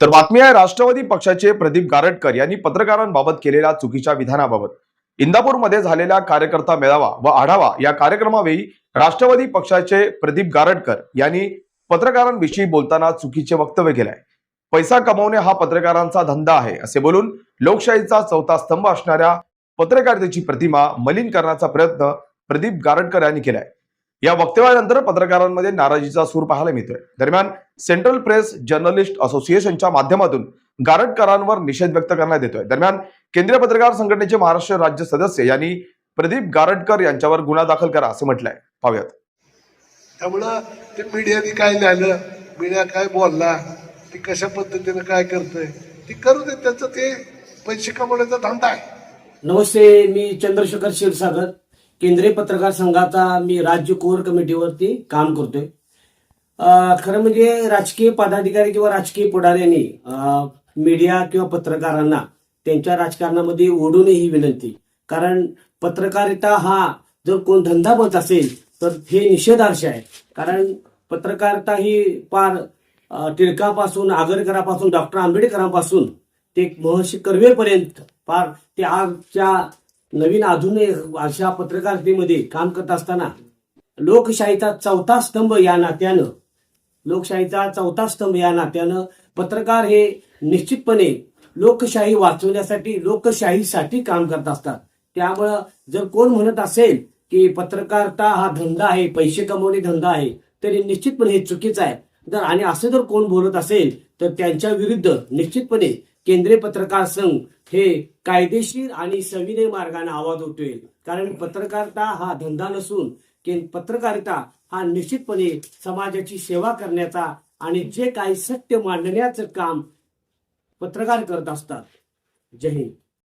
तर बातमी आहे राष्ट्रवादी पक्षाचे प्रदीप गारटकर यांनी पत्रकारांबाबत केलेल्या चुकीच्या विधानाबाबत. इंदापूरमध्ये झालेल्या कार्यकर्ता मेळावा व आढावा या कार्यक्रमावेळी राष्ट्रवादी पक्षाचे प्रदीप गारटकर यांनी पत्रकारांविषयी बोलताना चुकीचे वक्तव्य केलंय. पैसा कमवणे हा पत्रकारांचा धंदा आहे असे बोलून लोकशाहीचा चौथा स्तंभ असणाऱ्या पत्रकारितेची प्रतिमा मलिन करण्याचा प्रयत्न प्रदीप गारटकर यांनी केलाय. या वक्तव्यानंतर पत्रकारांमध्ये नाराजीचा सूर पाहायला मिळतोय. दरम्यान सेंट्रल प्रेस जर्नलिस्ट असोसिएशनच्या माध्यमातून गारटकरांवर निषेध व्यक्त करण्यात येतोय. दरम्यान केंद्रीय पत्रकार संघटनेचे महाराष्ट्र राज्य सदस्य यांनी प्रदीप गारटकर यांच्यावर गुन्हा दाखल करा असे म्हटलंय. पाहूयात. त्यामुळं ते मीडियाने काय लिहिलं मीडिया काय बोलला ती कशा पद्धतीनं काय करतंय ती करू दे त्याचं ते पैसे कमवण्याचा धंदा आहे. नमस्ते मी चंद्रशेखर क्षीरसागर केंद्रीय पत्रकार संघाचा मी राज्य कोर कमिटीवरती काम करतोय. खरं म्हणजे राजकीय पदाधिकारी किंवा राजकीय पुढाऱ्यांनी मीडिया किंवा पत्रकारांना त्यांच्या राजकारणामध्ये ओढू नये ही विनंती. कारण पत्रकारिता हा जर कोण धंदा बनत असेल तर हे निषेधार्श आहे. कारण पत्रकारिता ही फार टिळकापासून आगरकरापासून डॉक्टर आंबेडकरांपासून ते महर्षी कर्वेपर्यंत फार ते आजच्या नवीन आधुनिक अशा पत्रकारितेमध्ये काम करत असताना लोकशाहीचा चौथा स्तंभ या नात्यानं लोकशाहीचा चौथा स्तंभ या नात्यानं पत्रकार हे निश्चितपणे लोकशाही वाचवण्यासाठी लोकशाहीसाठी काम करत असतात. त्यामुळं जर कोण म्हणत असेल की पत्रकारिता हा धंदा आहे पैसे कमवणे धंदा आहे तरी निश्चितपणे हे चुकीचं आहे. जर आणि असं जर कोण बोलत असेल तर त्यांच्या विरुद्ध निश्चितपणे केंद्रीय पत्रकार संघ हे कायदेशीर आणि सविनय मार्गाने आवाज उठवेल. कारण पत्रकारिता हा धंदा नसून के- पत्रकारिता हा निश्चितपणे समाजाची सेवा करण्याचा आणि जे काही सत्य मांडण्याचं काम पत्रकार करत असतात. जय हिंद.